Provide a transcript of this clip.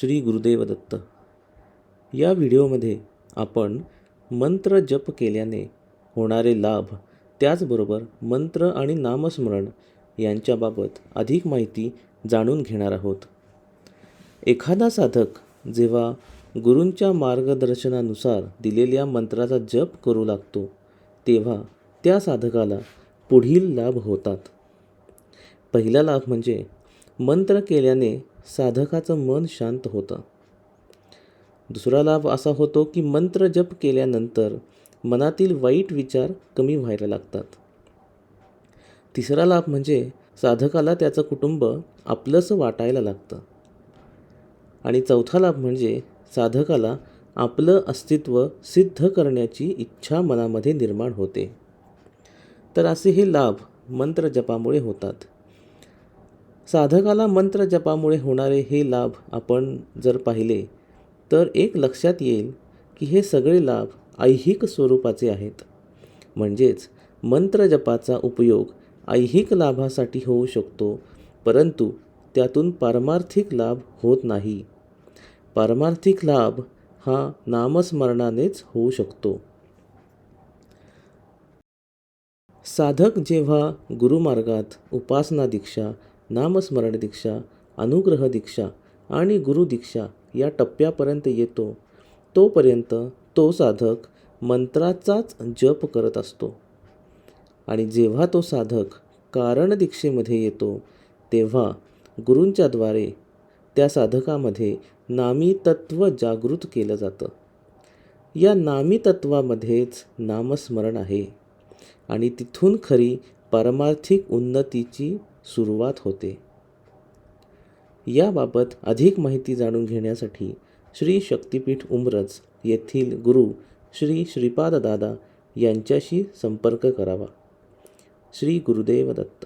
श्री गुरुदेव दत्त या व्हिडिओमध्ये आपण मंत्र जप केल्याने होणारे लाभ त्याचबरोबर मंत्र आणि नामस्मरण यांच्याबाबत अधिक माहिती जाणून घेणार आहोत. एखादा साधक जेव्हा गुरूंच्या मार्गदर्शनानुसार दिलेल्या मंत्राचा जप करू लागतो तेव्हा त्या साधकाला पुढील लाभ होतात. पहिला लाभ म्हणजे मंत्र केल्याने साधकाचं मन शांत होतं. दुसरा लाभ असा होतो की मंत्र जप केल्यानंतर मनातील वाईट विचार कमी व्हायला लागतात. तिसरा लाभ म्हणजे साधकाला त्याचं कुटुंब आपलंसं वाटायला लागतं. आणि चौथा लाभ म्हणजे साधकाला आपलं अस्तित्व सिद्ध करण्याची इच्छा मनामध्ये निर्माण होते. तर असे हे लाभ मंत्र जपामुळे होतात. साधकाला मंत्र जपामुळे होणारे हे लाभ आपण जर पाहिले तर एक लक्षात येईल की हे सगळे लाभ ऐहिक स्वरूपाचे आहेत. म्हणजेच मंत्र जपाचा उपयोग ऐहिक लाभासाठी होऊ शकतो परंतु त्यातून पारमार्थिक लाभ होत नाही. पारमार्थिक लाभ हा नामस्मरणानेच होऊ शकतो. साधक जेव्हा गुरुमार्गात उपासना दीक्षा नामस्मरण दीक्षा अनुग्रह दीक्षा आणि गुरुदीक्षा या टप्प्यापर्यंत येतो. तोपर्यंत तो साधक मंत्राचाच जप करत असतो. आणि जेव्हा तो साधक कारण दीक्षेमध्ये येतो तेव्हा गुरूंच्याद्वारे त्या साधकामध्ये नामी तत्व जागृत केलं जातं. या नामी तत्वामध्येच नामस्मरण आहे. आणि तिथून खरी पारमार्थिक उन्नतीची सुरुवात होते. याबाबत अधिक माहिती जाणून घेण्यासाठी श्री शक्तिपीठ उमरज येथील गुरु श्री श्रीपाद दादा यांच्याशी संपर्क करावा. श्री गुरुदेव दत्त.